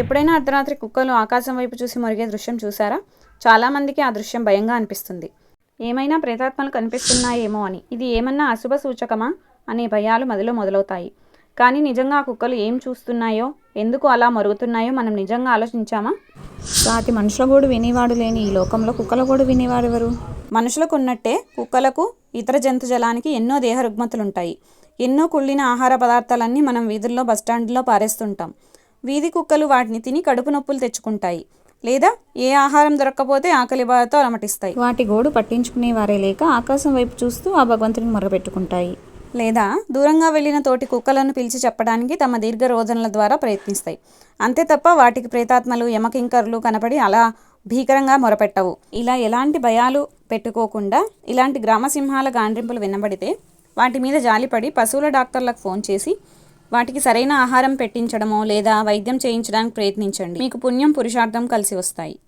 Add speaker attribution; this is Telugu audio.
Speaker 1: ఎప్పుడైనా అర్ధరాత్రి కుక్కలు ఆకాశం వైపు చూసి మొరిగే దృశ్యం చూసారా? చాలామందికి ఆ దృశ్యం భయంగా అనిపిస్తుంది. ఏమైనా ప్రేతాత్మలు కనిపిస్తున్నాయేమో అని. ఇది ఏమన్నా అశుభ సూచకమా? అనే భయాలు మదిలో మొదలవుతాయి. కానీ నిజంగా ఆ కుక్కలు ఏం చూస్తున్నాయో? ఎందుకు అలా మరుగుతున్నాయో మనం నిజంగా ఆలోచించామా?
Speaker 2: సాటి మనుషుల గోడు వినేవాడు లేని ఈ లోకంలో కుక్కల గోడు వినేవాడెవరు
Speaker 1: మనుషులకు ఉన్నట్టే కుక్కలకు ఇతర జంతుజలానికి ఎన్నో దేహ రుగ్మతులుంటాయి. ఎన్నో కుళ్ళిన ఆహార పదార్థాలన్నీ మనం వీధుల్లో బస్టాండ్లో పారేస్తుంటాం. వీధి కుక్కలు వాటిని తిని కడుపు నొప్పులు తెచ్చుకుంటాయి. లేదా ఏ ఆహారం దొరక్కపోతే ఆకలి బాధతో అలమటిస్తాయి.
Speaker 2: వాటి గోడు పట్టించుకునే వారే లేక ఆకాశం వైపు చూస్తూ ఆ భగవంతుని మొరపెట్టుకుంటాయి.
Speaker 1: లేదా దూరంగా వెళ్ళిన తోటి కుక్కలను పిలిచి చెప్పడానికి తమ దీర్ఘ రోదనల ద్వారా ప్రయత్నిస్తాయి. అంతే తప్ప వాటికి ప్రేతాత్మలు యమకింకర్లు కనపడి అలా భీకరంగా మొరపెట్టవు. ఇలా ఎలాంటి భయాలు పెట్టుకోకుండా ఇలాంటి గ్రామసింహాల గాండ్రింపులు వినబడితే వాటి మీద జాలిపడి పశువుల డాక్టర్లకు ఫోన్ చేసి వాటికి సరైన ఆహారం పెట్టించడమో లేదా వైద్యం చేయించడానికి ప్రయత్నించండి. మీకు పుణ్యం పురుషార్థం కలిసి వస్తాయి.